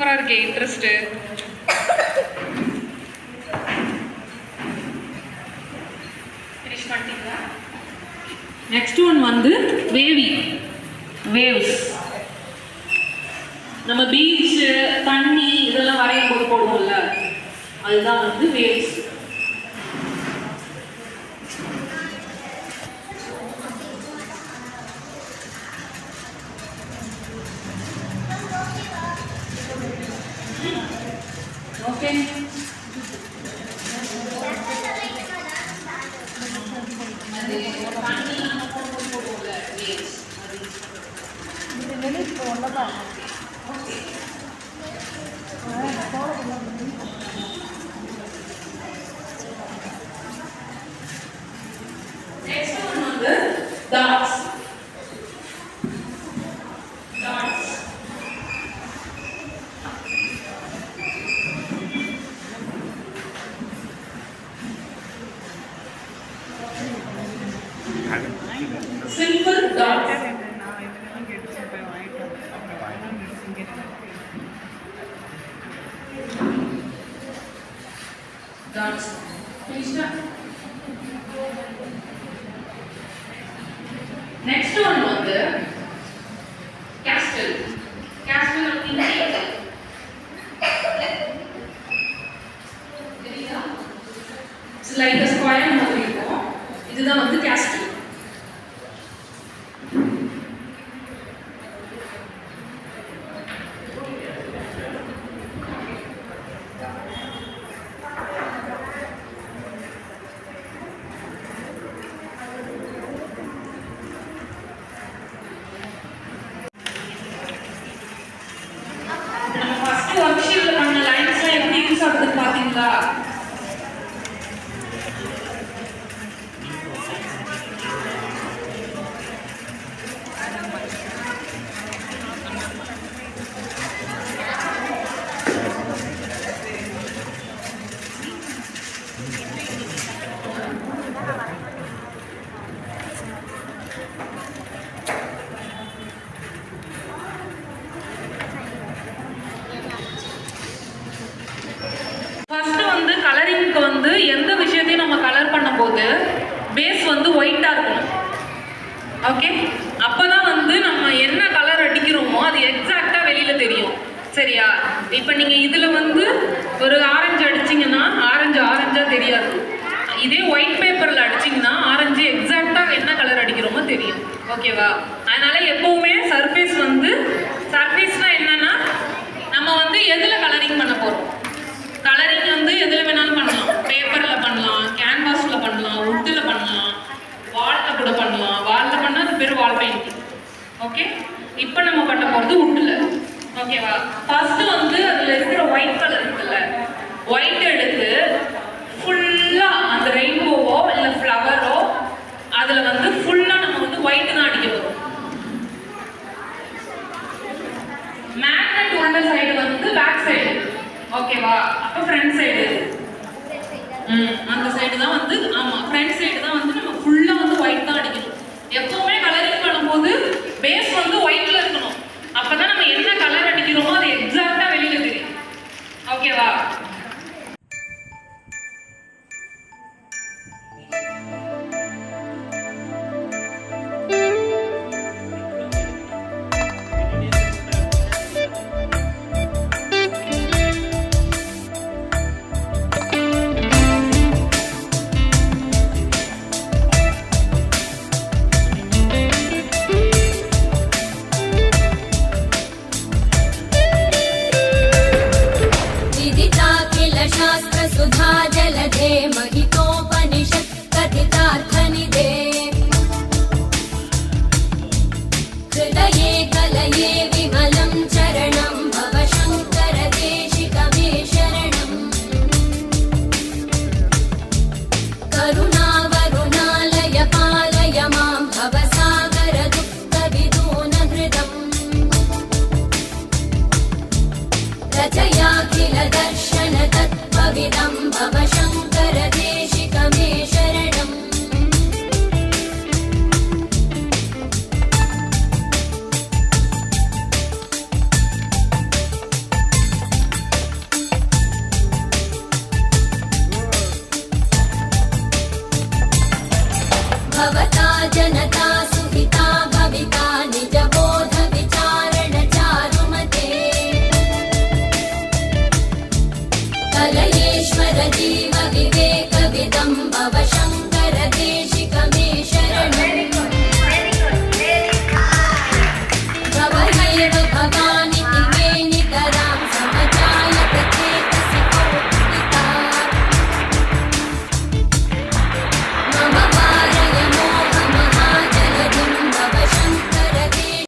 சூப்பராக இருக்கே interest next one வந்து வேவி வேவ்ஸ் நம்ம பீச் தண்ணி இதெல்லாம் வரையும் போது போடுவோம்ல அதுதான் வந்து வேவ்ஸ் ஓகே நெக்ஸ்ட் ஒன் வந்து dots dots simple dot dots ஃபினிஷ்டா next one வந்து ஃபர்ஸ்ட் ஒர்க் பண்ண லைன்ஸ்லாம் எப்படி யூஸ் ஆகுதுன்னு பார்த்தீங்களா? கலரிங்க்கு வந்து எந்த விஷயத்தையும் நம்ம கலர் பண்ணும்போது பேஸ் வந்து ஒயிட்டா இருக்கணும். ஓகே அப்பதான் வந்து நம்ம என்ன கலர் அடிக்கிறோமோ அது எக்ஸாக்டா வெளியில தெரியும். சரியா? இப்போ நீங்க இதுல வந்து ஒரு ஆரஞ்சு அடிச்சீங்கன்னா ஆரஞ்சு ஆரஞ்சா தெரியாது. இதே ஒயிட் பேப்பர்ல அடிச்சீங்கன்னா ஆரஞ்சு எக்ஸாக்டா என்ன கலர் அடிக்கிறோமோ தெரியும். ஓகேவா அதனால எப்போ சர்ஃபேஸ் வந்து சர்ஃபேஸ்னா என்னன்னா நம்ம வந்து எதுல கலரிங் பண்ண போறோம் கலரிங் வந்து எதுல வேணாலும் பண்ணலாம் பேப்பர்ல பண்ணலாம் கேன்வாஸ்ல பண்ணலாம் உட்டுல பண்ணலாம் வால்ல கூட பண்ணலாம். வால்ல பண்ணா அது பேர் வால் பெயிண்டிங் ஓகே இப்போ நம்ம பண்ண போறது உட்டுல ஓகேவா ஃபர்ஸ்ட் வந்து அதுல இருக்கிற ஒயிட் கலர் இருக்குல்ல. ஒயிட் எடுத்து ஃபுல்லா அந்த ரெயின்போவோ இல்ல ஃப்ளவரோ அதுல வந்து ஃபுல்லா நம்ம வந்து ஒயிட் தான் அடிக்க போறோம். மேக்னெட் உள்ள சைடு வந்து பேக் சைடு ஓகேவா அப்ப ஃப்ரண்ட் சைடு அந்த சைடு தான் வந்து ஆமா ஃப்ரண்ட் சைடு தான் வந்து நம்ம ஃபுல்லா வந்து ஒயிட் தான் அடிக்கணும் எப்பவுமே கலரிங் பண்ணும்போது பேஸ் வந்து ஒயிட்ல இருக்கணும் அப்பதான் நம்ம என்ன கலர் शास्त्रसुधा जलधे महितोपनिषत् कथितार्थनिधे हृदये कलये विमलं चरणं भव शङ्कर देशिकमे शरणम् करुणावरुणालय